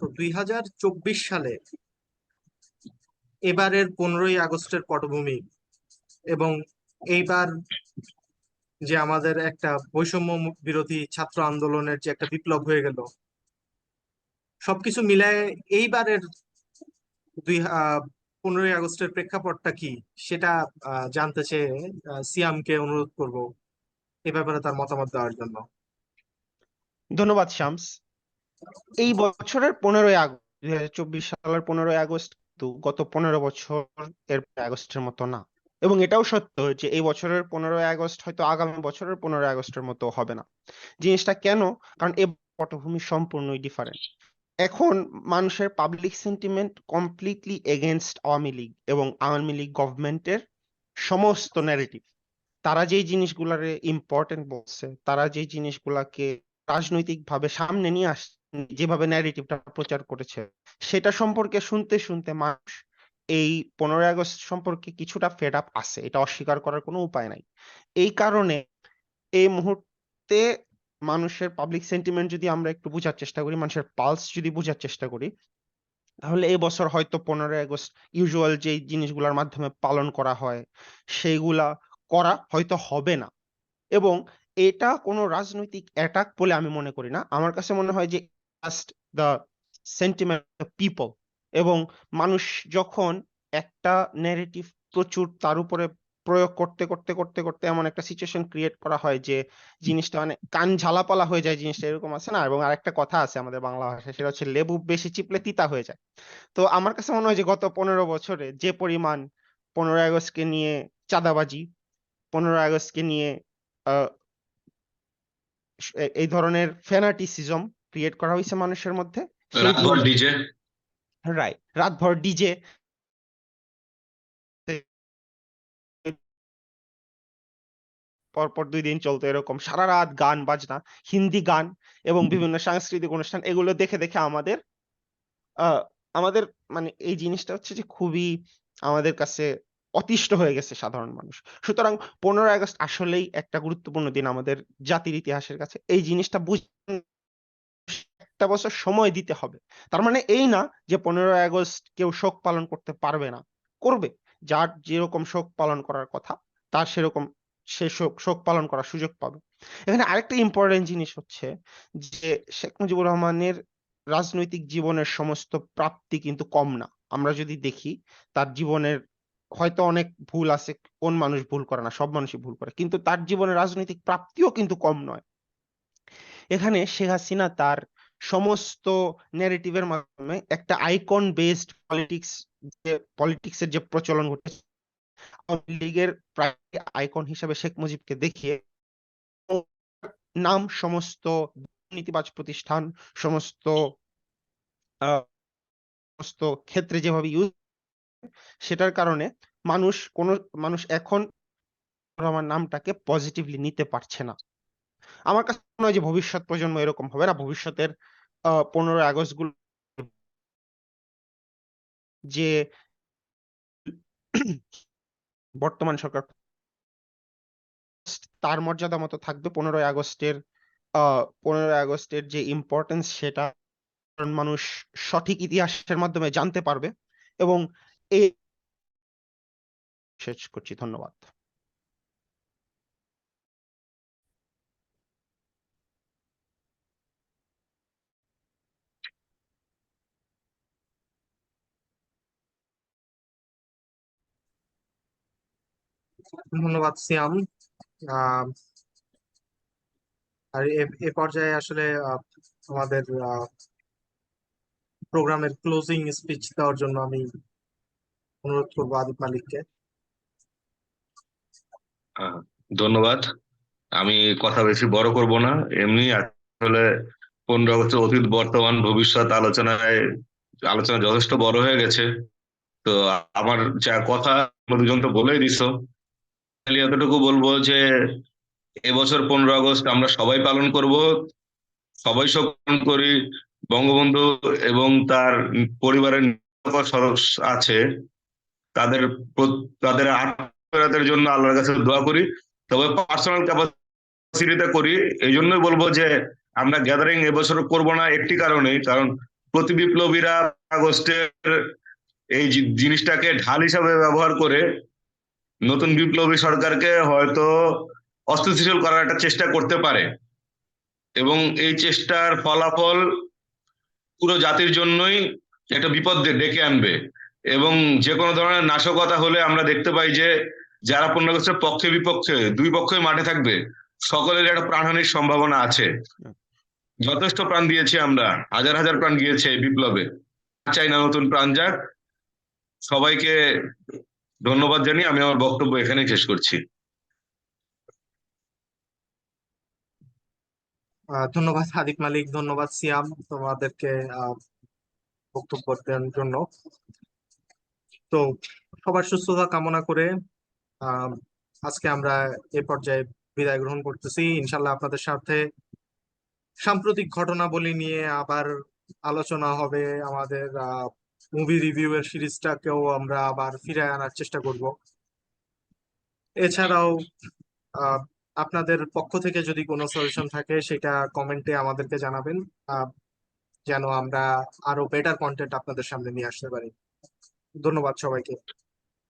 দুই সালে এবারের পনেরোই আগস্টের পটভূমি এবং এইবার যে আমাদের একটা বৈষম্য বিরোধী ছাত্র আন্দোলনের যে একটা বিপ্লব হয়ে গেল, সবকিছু মিলায় এইবারের দুই পনেরোই আগস্টের প্রেক্ষাপটটা কি সেটা জানতে চেয়ে সিয়ামকে অনুরোধ করব এ ব্যাপারে তার মতামত দেওয়ার জন্য। ধন্যবাদ, শামস। এই বছরের পনেরোই আগস্ট দুই হাজার চব্বিশ সালের পনেরোই আগস্ট কিন্তু গত পনেরো বছর এর আগস্টের মতো না। এবং এটাও সত্য যে এই বছরের পনেরোই আগস্ট হয়তো আগামী বছরের পনেরোই আগস্টের মতো হবে না। জিনিসটা কেন? কারণ এ পটভূমি সম্পূর্ণই ডিফারেন্ট এখন মানুষের public sentiment completely against Awami League এবং আওয়ামী লীগ গভর্নমেন্টের সমস্ত ন্যারেটিভ তারা যেই জিনিসগুলারে ইম্পর্টেন্ট বলছে, তারা যেই জিনিসগুলাকে রাজনৈতিকভাবে সামনে নিয়ে আসছে যেভাবে ন্যারেটিভটা প্রচার করেছে, সেটা সম্পর্কে শুনতে শুনতে মানুষ এই পনেরোই আগস্ট সম্পর্কে কিছুটা ফেড আপ আছে। এটা অস্বীকার করার কোনো উপায় নাই। এই কারণে এই মুহূর্তে মানুষের পাবলিক সেন্টিমেন্ট যদি আমরা একটু বোঝার চেষ্টা করি, মানুষের পালস যদি বোঝার চেষ্টা করি, তাহলে এই বছর হয়তো পনেরোই আগস্ট ইউজুয়াল যে জিনিসগুলোর মাধ্যমে পালন করা হয়, সেইগুলা করা হয়তো হবে না। এবং এটা কোনো রাজনৈতিক অ্যাটাক বলে আমি মনে করি না। আমার কাছে মনে হয় যে just the sentiment of people এবং মানুষ যখন একটা ন্যারেটিভ প্রচুর তার উপরে প্রয়োগ করতে করতে করতে করতে এমন একটা সিচুয়েশন ক্রিয়েট করা হয় যে জিনিসটা মানে কান ঝালাপালা হয়ে যায় জিনিসটা, এরকম আছে না? এবং আরেকটা কথা আছে আমাদের বাংলা ভাষায়, সেটা হচ্ছে লেবু বেশি চিপলে তিতা হয়ে যায়। তো আমার কাছে মনে হয় যে গত পনেরো বছরে যে পরিমাণ পনেরোই আগস্টকে নিয়ে চাঁদাবাজি, পনেরোই আগস্টকে নিয়ে এই ধরনের ফ্যানাটিসিজম ক্রিয়েট করা হয়েছে মানুষের মধ্যে? রাইট রাতভর ডিজে। পরপর দুই দিন চলতো এরকম। সারা রাত গান বাজনা হিন্দি গান এবং বিভিন্ন সাংস্কৃতিক অনুষ্ঠান এগুলো দেখে দেখে আমাদের আহ আমাদের মানে এই জিনিসটা হচ্ছে যে খুবই আমাদের কাছে অতিষ্ঠ হয়ে গেছে সাধারণ মানুষ। সুতরাং পনেরোই আগস্ট আসলেই একটা গুরুত্বপূর্ণ দিন আমাদের জাতির ইতিহাসের কাছে। এই জিনিসটা বুঝ একটা বছর সময় দিতে হবে। তার মানে এই না যে পনেরোই আগস্ট কেউ শোক পালন করতে পারবে না। করবে। যার যেরকম শোক পালন করার কথা, তার সেরকম সে শোক শোক পালন করার সুযোগ পাবে। এখানে আরেকটা ইম্পর্টেন্ট জিনিস হচ্ছে যে শেখ মুজিবুর রহমানের রাজনৈতিক জীবনের সমস্ত প্রাপ্তি কিন্তু কম না। আমরা যদি দেখি, তার জীবনের হয়তো অনেক ভুল আছে, কোন মানুষ ভুল করে না, সব মানুষই ভুল করে। কিন্তু তার জীবনের রাজনৈতিক প্রাপ্তিও কিন্তু কম নয়। এখানে শেখ হাসিনা তার সমস্ত ন্যারেটিভের মাধ্যমে একটা আইকন বেসড পলিটিক্স যে পলিটিক্স এর যে প্রচলন ঘটেছে আওয়ামী লীগের প্রায় আইকন হিসাবে শেখ মুজিবকে দেখিয়ে নাম সমস্ত দুর্নীতিবাজ প্রতিষ্ঠান, সমস্ত সমস্ত ক্ষেত্রে যেভাবে ইউজ সেটার কারণে মানুষ কোন, মানুষ এখন রহমান নামটাকে পজিটিভলি নিতে পারছে না। আমার কাছে মনে হয় যে ভবিষ্যৎ প্রজন্ম এরকম হবে না। ভবিষ্যতের পনেরোই আগস্টগুলো যে বর্তমান সরকার তার মর্যাদা মতো থাকবে। পনেরোই আগস্টের পনেরোই আগস্টের যে ইম্পর্টেন্স সেটা মানুষ সঠিক ইতিহাসের মাধ্যমে জানতে পারবে এবং এই শেষ করছি। ধন্যবাদ। ধন্যবাদ, সিয়াম। আর এ পর্যায়ে আসলে আমাদের প্রোগ্রামের ক্লোজিং স্পিচ দেওয়ার জন্য আমি অনুরোধ করব আদিব মালিককে। ধন্যবাদ। আমি কথা বেশি বড় করব না। এমনি আসলে পনেরো আগস্টের অতীত, বর্তমান, ভবিষ্যৎ আলোচনায়, আলোচনা যথেষ্ট বড় হয়ে গেছে। তো আমার যা কথা দুজন তো বলেই দিছো। খালি এতটুকু বলব যে, এবছর পনেরো আগস্ট আমরা সবাই পালন করব, সবাই পালন করি। বঙ্গবন্ধু এবং তার পরিবারের সদস্য আছে, তাদের তাদের আত্মীয়দের জন্য আল্লাহর কাছে দোয়া করি। তবে পার্সোনাল ক্যাপাসিটিতে করি। এই জন্যই বলব যে, আমরা গ্যাদারিং এবছর করব না একটি কারণেই, কারণ প্রতি বিপ্লবীরা আগস্টের এই জিনিসটাকে ঢাল হিসাবে ব্যবহার করে নতুন বিপ্লবী সরকারকে হয়তো অস্থিতিশীল করার একটা চেষ্টা করতে পারে। এবং এই চেষ্টার ফলাফল পুরো জাতির জন্যই একটা বিপদ ডেকে আনবে। এবং যে কোনো ধরনের নাশকতা হলে আমরা দেখতে পাই যে, যারা পনেরো আগস্টের পক্ষে বিপক্ষে, দুই পক্ষই মাঠে থাকবে, সকলের একটা প্রাণহানির সম্ভাবনা আছে। যথেষ্ট প্রাণ দিয়েছি আমরা, হাজার হাজার প্রাণ গিয়েছে এই বিপ্লবে। চাই না নতুন প্রাণ যাক। সবাইকে ধন্যবাদ জানিয়ে আমি আমার বক্তব্য এখানেই শেষ করছি। ধন্যবাদ হাদিক মালিক, ধন্যবাদ সিয়াম তোমাদেরকে বক্তব্য দেওয়ার জন্য। তো সবার সুস্থতা কামনা করে আজকে আমরা এ পর্যায়ে বিদায় গ্রহণ করতেছি। ইনশাল্লাহ আপনাদের সাথে সাম্প্রতিক ঘটনাবলী নিয়ে আবার আলোচনা হবে আমাদের মুভি রিভিউ এর সিরিজটাকেও আমরা আবার ফিরে আনার চেষ্টা করব। এছাড়াও আপনাদের পক্ষ থেকে যদি কোনো সলিউশন থাকে, সেটা কমেন্টে আমাদেরকে জানাবেন যেন আমরা আরও বেটার কন্টেন্ট আপনাদের সামনে নিয়ে আসতে পারি। ধন্যবাদ সবাইকে।